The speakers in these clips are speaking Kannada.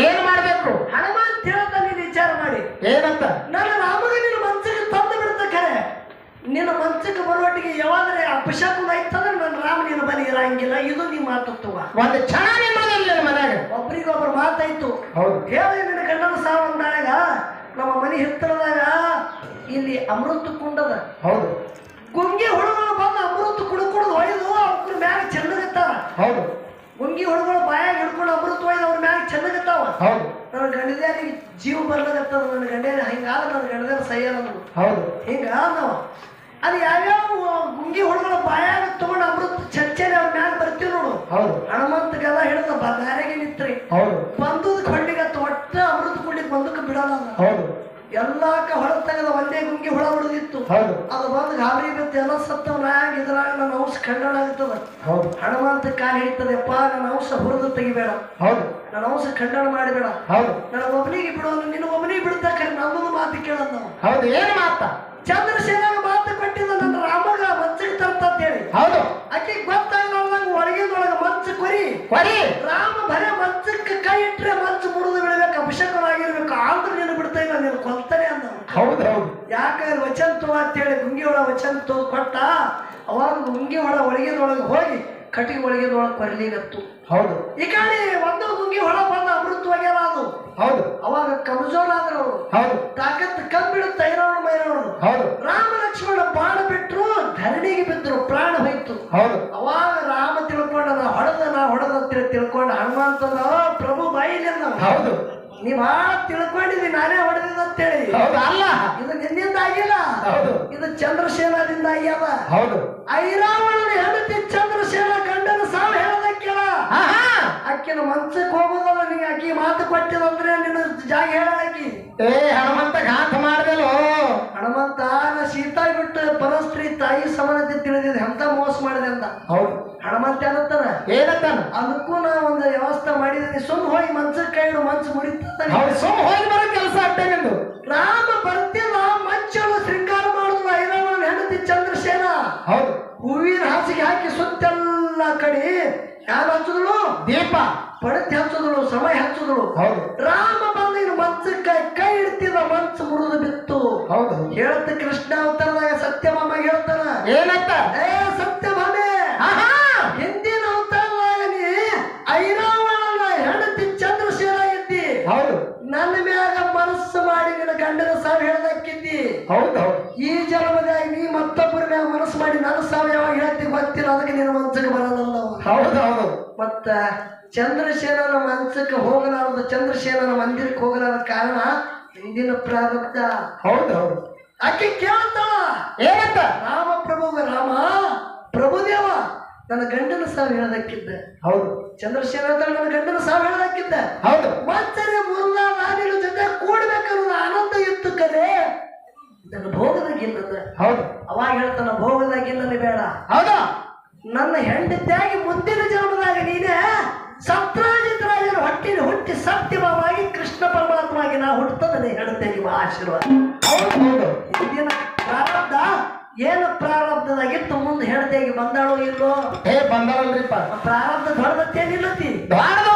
ಏನ್ ಮಾಡ್ಬೇಕು? ಹನುಮಂತ ಹೇಳ್ತಾ ನೀನು ವಿಚಾರ ಮಾಡಿ. ಏನಂತ? ನನ್ನ ರಾಮಗ ನಿನ್ನ ಮನ್ಸಿಗೆ ತಂದು ಬಿಡ್ತ ಕರೆ ನಿನ್ನ ಮನ್ಸಿಗೆ ಬರುವಟ್ಟಿಗೆ ಯಾವಾದ್ರೆ ಅಪಶಕುನ ಇತ್ತಂದ್ರೆ ನನ್ನ ರಾಮ ನಿನ್ನ ಬಲಿ ಇರಂಗಿಲ್ಲ. ಇದು ನೀ ಮಾತತ್ವ ಒಂದು ಕ್ಷಣ ನಿಮ್ಮದಿಲ್ಲ ಮನ್ಯಾಗ ಒಬ್ರಿಗೊಬ್ರು ಮಾತಾಯ್ತು. ಹೌದು. ಹೇಳಿ ನಿನ್ನ ಗಂಡನ ಸಾವಂದಾಗ ನಮ್ಮ ಮನೆ ಹತ್ತಿರದಾಗ ಇಲ್ಲಿ ಅಮೃತ ಕುಂಡದ ಹೌದು ಗುಂಗಿ ಹುಡುಗರು ಬಂದು ಅಮೃತ ಕುಡ್ಕೊಡೋದು ಒಯ್ದು ಅವ್ರ ಮ್ಯಾಗ ಚೆನ್ನಗತ್ತಾವ ಹೌದು ಗುಂಗಿ ಹುಡುಗರು ಬಾಯಾಗ ಹಿಡ್ಕೊಂಡು ಅಮೃತ ಒಯ್ದು ಅವ್ರ ಮ್ಯಾಗ ಚೆನ್ನಗತ್ತಾವ ಹೌದು ನನ್ನ ಗಂಡದ್ಯಾರಿಗೆ ಜೀವ ಬರ್ಲಾಗತ್ತದ ನನ್ನ ಗಂಡ ಹಿಂಗಾದ ನನ್ನ ಗಂಡದ ಸೈಯಲ್ಲ ಹೌದು. ಹಿಂಗ ನಾವು ಅದು ಯಾವ್ಯಾವ ಗುಂಗಿ ಹುಡುಗರ ಬಾಯಾಗ ತಗೊಂಡು ಅಮೃತ ಚರ್ಚೆನೆ ಅವ್ರ ಮ್ಯಾಲ ಬರ್ತೀವಿ ನೋಡು. ಹೌದು. ಹನುಮಂತಗೆಲ್ಲ ಹಿಡಿದ ಬ್ಯಾರೆಗೆ ನಿತ್ರಿ. ಹೌದು. ಬಂದದ ಕೊಂಡಿಗೆ ಒಟ್ಟ ಅಮೃತ ಕುಂಡಿಗೆ ಬಂದಕ್ಕೆ ಬಿಡಲ್ಲ. ಹೌದು. ಎಲ್ಲಾಕ ಹೊಳ ತೆಗೆದ ಒಂದೇ ಗುಂಗಿ ಹುಳ ಹುಡುಗಿತ್ತು ಹೌದು. ಅದು ಬಂದು ಗಾಬರಿ ಬಿತ್ತು ಎಲ್ಲ ಸತ್ತವ ನ್ಯಾಗ ಇದ್ರಾಗ ನನ್ನ ಔಷಧ ಖಂಡನಾಗ್ತದ ಹೌದು. ಹನುಮಂತ ಕಾಲು ಹಿಡಿತದೆಪ್ಪ ನನ್ನ ಔಷಧ ಹುರಿದು ತೆಗಿಬೇಡ. ಹೌದು. ನನ್ನ ಔಷಧ ಖಂಡನ ಮಾಡಬೇಡ. ಹೌದು. ನನ್ನ ಒಬ್ಬನಿಗೆ ಬಿಡೋನು ನಿನ್ನ ಒಬ್ಬನಿಗೆ ಬಿಡ್ತಾ ಕರೆ ನಮ್ಮದು ಮಾತು ಕೇಳೋದು ನಾವು. ಹೌದು ಏನು ಮಾತ? ಚಂದ್ರಶೇಖರ ಮಾತು ಕೊಟ್ಟಿದ್ದ ನನ್ನ ರಾಮಗ ಮಂಚಿಗೆ ತರ್ತ ಅಂತೇಳಿ ಹೌದು. ಆಕೆ ಗೊತ್ತಾಗಲಾರ್ದಂಗ ಒಳಗಿನೊಳಗ ಮಂಚ ಕೊರಿ. ಕೊರಿ. ರಾಮ ಬರೇ ಮಂಚಕ್ಕೆ ಕೈ ಇಟ್ರೆ ಮಂಚು ಮುರಿದು ಬಿಡಬೇಕು ಅಭಿಷೇಕವಾಗಿರ್ಬೇಕು ಆಂಧ್ರ ನೀನು ಬಿಡ್ತಾ ಇಲ್ಲ ನೀನು ಕೊಲ್ತಾನೆ ಅಂದ ಹೌದು ಹೌದು. ಯಾಕೆ ವಚನ ತೋ ಅಂತೇಳಿ ಗುಂಗಿ ಒಳ ವಚನ ತೋ ಕೊಟ್ಟ? ಅವಾಗ ಗುಂಗಿ ಒಳ ಒಳಗಿನೊಳಗೆ ಹೋಗಿ ಕಟ್ಟಿಗೆ ಒಳಗಿನೊಳಗೆ ಕೊರ್ಲಿಗತ್ತು ಹೌದು. ಈ ಕಡೆ ಒಂದು ಗುಂಗಿ ಹೊಳ ಬಂದ ಅಮೃತವಾಗ್ಯಾರ ಅದು. ಹೌದು. ಅವಾಗ ಕಮಜೋರ್ ಆದ್ರು ಅವರು ಹೌದು. ತಾಕತ್ ಕಬ್ಬಿಡುತ್ತ ಐರೋಣ ಮೈರೋಣ ಹೌದು. ರಾಮ ಲಕ್ಷ್ಮಣ ಬಾಣ ಬಿಟ್ರು ಧರಣಿಗೆ ಬಿದ್ರು ಪ್ರಾಣ ಹೋಯ್ತು. ಹೌದು. ಅವಾಗ ರಾಮ ತಿಳ್ಕೊಂಡ ನಾ ಹೊಡೆದ ನಾ ಹೊಡೆದ ತಿಳ್ಕೊಂಡ ಹನುಮಂತನ ಪ್ರಭು ಬಾಯಿಲಿಂದ ಹೌದು. ನೀ ತಿಳ್ಕೊಂಡಿದ್ವಿ ತಿಳ್ಕೊಂಡಿದಿ ನಾನೇ ಹೊಡೆದಿದ್ದ ಅಂತೇಳಿ ಹೌದು. ಅಲ್ಲ. ಇದು ನಿನ್ನಿಂದ ಆಗಿಲ್ಲ. ಹೌದು. ಇದು ಚಂದ್ರಸೇನದಿಂದ ಆಗ್ಯದ. ಹೌದು. ಐರಾವಣನ ಹೆಂಡತಿ ಚಂದ್ರಸೇನ ಆಹಾ ಅಕ್ಕಿನ ಮನ್ಸಕ್ಕೆ ಹೋಗೋದಲ್ಲ ನೀ ಆಕಿ ಮಾತು ಕೊಟ್ಟಿದಂದ್ರೆ ನಿನ್ನ ಜಾಗ ಹೇಳಾಕಿ. ಏ ಹನುಮಂತ ಘಾತ ಮಾಡ್ದಲ್ಲೋ? ಹನುಮಂತ ನಾ ಸೀತಾ ಬಿಟ್ಟು ಪರಸ್ತ್ರೀ ತಾಯಿ ಸಮಾನತೆ ತಿಳಿದಿದೆ ಅಂತ ಮೋಸ ಮಾಡಿದೆ ಅಂತ. ಹೌದು. ಹನುಮಂತ ಏನತ್ತಾನ ಏನತ್ತಾನ ಅದಕ್ಕೂ ನಾ ಒಂದು ವ್ಯವಸ್ಥೆ ಮಾಡಿದ್ದೀನಿ ಸುಮ್ ಹೋಗಿ ಮನ್ಸಕ್ಕೆ ಕೈ ಮನ್ಸು ಮುಡಿತಾನೆ ಸುಮ್ ಹೋಗಿ ಏನಂತ? ಏ ಸತ್ಯಭಾಮೆ ಹಿಂದಿನ ಅವತಾರದಾಗ ನೀ ಐರಾವಣನ ಹೆಂಡತಿ ಇದ್ದಿ ಹೌದು. ನನ್ನ ಮ್ಯಾಗ ಮನಸ್ಸು ಮಾಡಿ ನಿನ್ನ ಗಂಡನ ಸಾವು ಹೇಳ್ದಕ್ಕಿದ್ದಿ. ಹೌದು ಈ ಜನ್ಮದಾಗ ನೀ ಮತ್ತೊಬ್ಬರ ಮ್ಯಾಗ ಮನಸ್ಸು ಮಾಡಿ ನನ್ನ ಸಾವು ಯಾವಾಗ ಹೇಳ್ತಿ ಗೊತ್ತಿಲ್ಲ ಅದಕ್ಕೆ ನಿನ್ನ ಮನ್ಸಿಗೆ ಬರಲ್ಲ ಹೌದು ಹೌದು. ಮತ್ತ ಚಂದ್ರಸೇನನ ಮನ್ಸಕ್ಕೆ ಹೋಗಲಾರದು ಚಂದ್ರಸೇನನ ಮಂದಿರಕ್ಕೆ ಹೋಗಲಾರದ ಕಾರಣ ಹಿಂದಿನ ಪ್ರಾರಬ್ಧ. ಹೌದು ಹೌದು. ಆಕೆ ಕೇಳ್ತಾಳ ಏನಂತ? ರಾಮ ಪ್ರಭು ರಾಮ ಪ್ರಭುದೇವ ನನ್ನ ಗಂಡನ ಸಾವು ಹೇಳದಕ್ಕಿದ್ದ. ಹೌದು. ಚಂದ್ರಶೇಖರ ನನ್ನ ಗಂಡನ ಸಾವು ಹೇಳದಕ್ಕಿದ್ದ. ಹೌದು. ಮತ್ತರೆ ಮುಲ್ಲ ರಾಣಿನ ಜೊತೆ ಕೂಡ್ಬೇಕನ್ನೋದು ಆನಂದ ಇತ್ತು ಕರೆ. ನನ್ನ ಭೋಗದಾಗಿಲ್ಲದ ಹೌದು. ಅವಾಗ ಹೇಳ್ತಾನ ಭೋಗದಾಗಿಲ್ಲ ಬೇಡ. ಹೌದಾ? ನನ್ನ ಹೆಂಡತಿಯಾಗಿ ಮುಂದಿನ ಜನ್ಮದಾಗ ನೀನೇ ಸತ್ರಾಜಿತರಾಜನ ಹೊಟ್ಟಿನ ಹುಟ್ಟಿ ಸತ್ಯಮವಾಗಿ ಕೃಷ್ಣ ಪರಮಾತ್ಮಾಗಿ ನಾ ಹುಟ್ಟುತ್ತದೆ ಹೇಳುತ್ತೆ ನಿಮ್ಮ ಆಶೀರ್ವಾದ. ಹೌದು ಪ್ರಾರಬ್ಧ ಏನು ಪ್ರಾರಬ್ಧದಾಗಿತ್ತು ಮುಂದೆ ಹೇಳ್ತೇಗಿ ಬಂದಾಳೋ ಇಲ್ಲೋ? ಏ ಬಂದವಲ್ರಿಪ್ಪ ಪ್ರಾರಬ್ಧ ದೊಡ್ಡದತ್ತೇನಿಲ್ಲತಿ ದಾಡ್ದು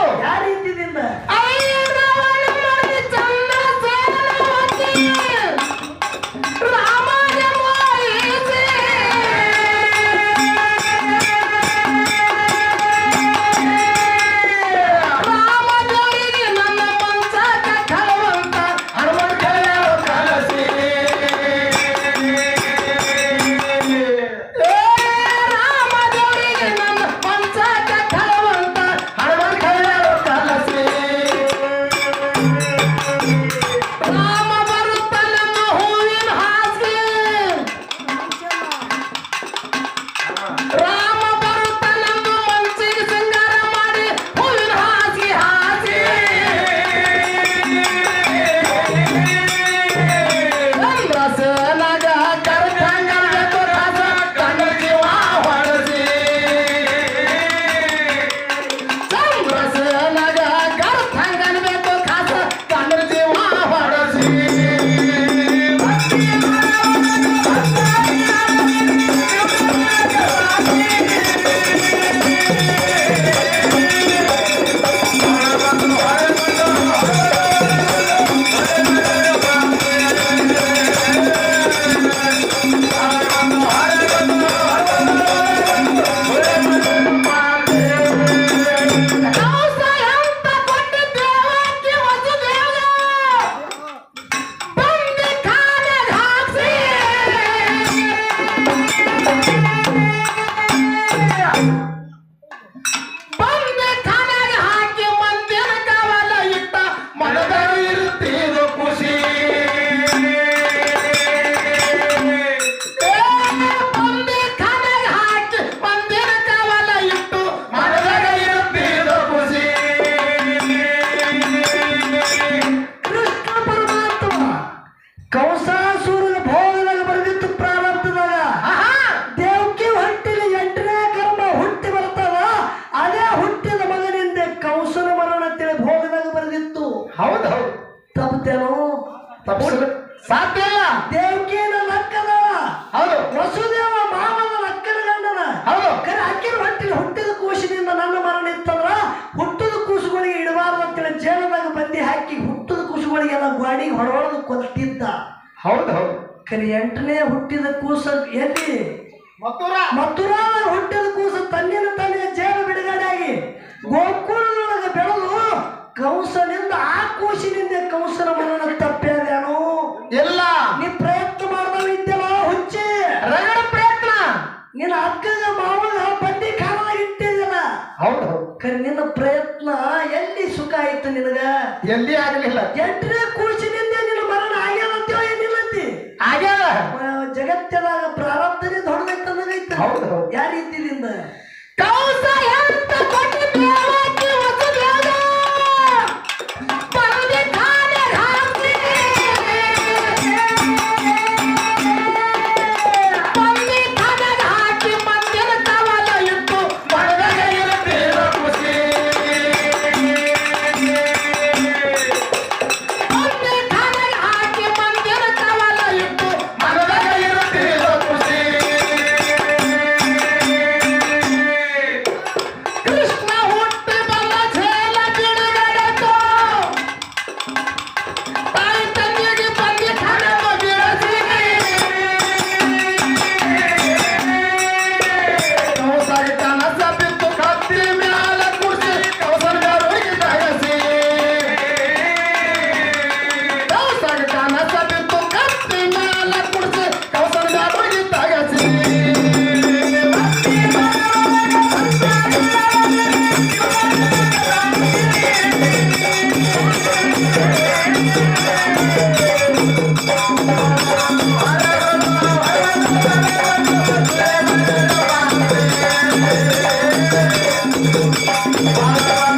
ಹೌದು. ಹೌದು ತಪ್ಪತೇನು? ತಪ್ಪಿಸಲು ಸಾಧ್ಯ ಇಲ್ಲ. ದೇವಕೇನ ಲಕ್ಕದ ಹೌದು. ವಸುದೇವ ಮಾವನ ಲಕ್ಕನ ಗಂಡನ? ಹೌದು. ಕರೆ ಅಕ್ಕಿನ ಹೊಟ್ಟಿನ ಹುಟ್ಟಿದ ಕೂಸಿನಿಂದ ನನ್ನ ಮರಣ ಇತ್ತಂದ್ರ ಹುಟ್ಟದ ಕೂಸುಗಳಿಗೆ ಇಡಬಾರ್ದು ಅಂತೇಳಿ ಜೇಲದಾಗ ಬಂದಿ ಹಾಕಿ ಹುಟ್ಟದ ಕೂಸುಗಳಿಗೆಲ್ಲ ಗಾಡಿಗೆ ಹೊರೊಳದು ಕೊತ್ತಿದ್ದ ಹೌದು ಹೌದು. ಕರೆ ಎಂಟನೇ ಹುಟ್ಟಿದ ಕೂಸ ಎಲ್ಲಿ? ಮಥುರಾ. ಮಥುರಾ ಹುಟ್ಟಿದ ಕೂಸು ತನ್ನಿನ ತನ್ನಿನ ಜೇಲು ಬಿಡುಗಡೆಯಾಗಿ. ಗೋಕುಲದೊಳಗೆ ಕೂಸಿನಿಂದ ಕಂಸನ ಮರಣ ತಪ್ಪ್ಯಾದ್ಯಾನು ಇಲ್ಲ. ನೀ ಪ್ರಯತ್ನ ಮಾಡ್ದವ ಇದ್ದಲ್ಲ ಹುಚ್ಚಿ. ರಗಡ ಪ್ರಯತ್ನ. ನಿನ್ನ ಅಕ್ಕಗ ಮಾವಗ ಬಂದಿ ಕಾಲ ಇಟ್ಟಿದ್ದಲ್ಲ ಹೌದು. ಕರೆ ನಿನ್ನ ಪ್ರಯತ್ನ ಎಲ್ಲಿ ಸುಖ ಆಯ್ತು ನಿನಗ? ಎಲ್ಲಿ ಆಗಲಿಲ್ಲ. ಎಂಟನೇ ಕೂಸಿನಿಂದ ನಿನ್ನ ಮರಣ ಆಗ್ಯಾದ ಅಂತೇಳಿ ಏನಿಲ್ಲಂತಿ ಆಗ್ಯಾದ ಜಗತ್ತಿನಾಗ ಪ್ರಾರಬ್ಧನೇ ದೊಡ್ಡದೈತಂದಂಗೈತ ಹೌದು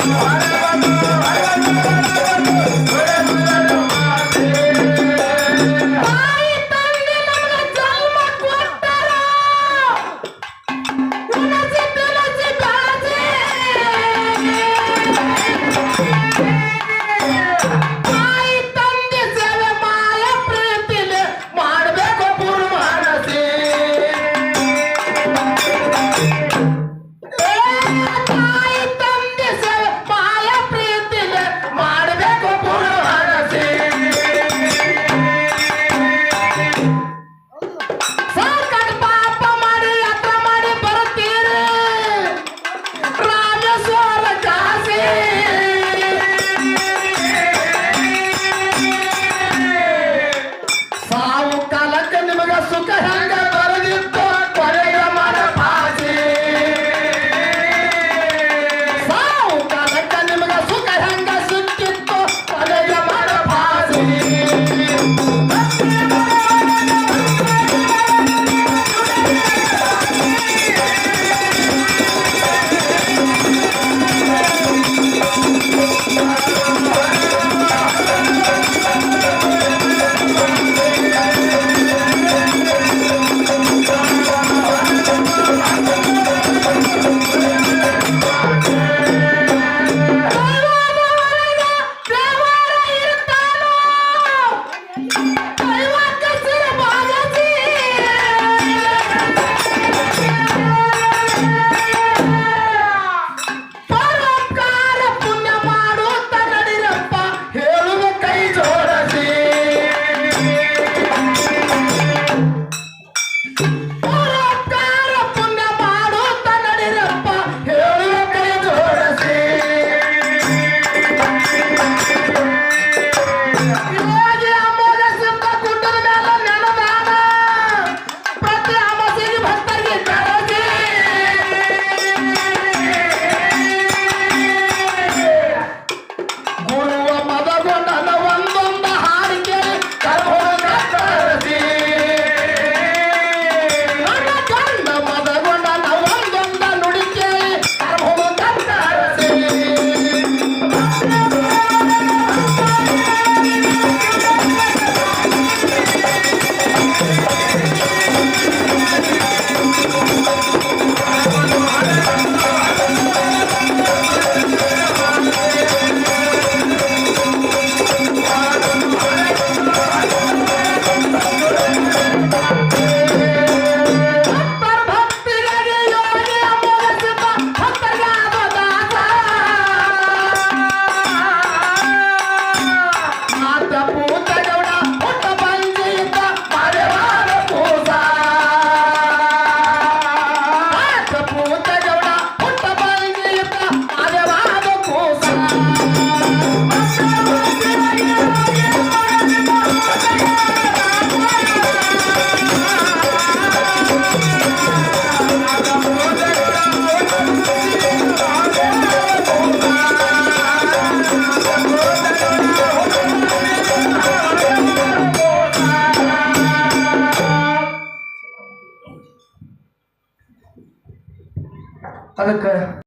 Come on.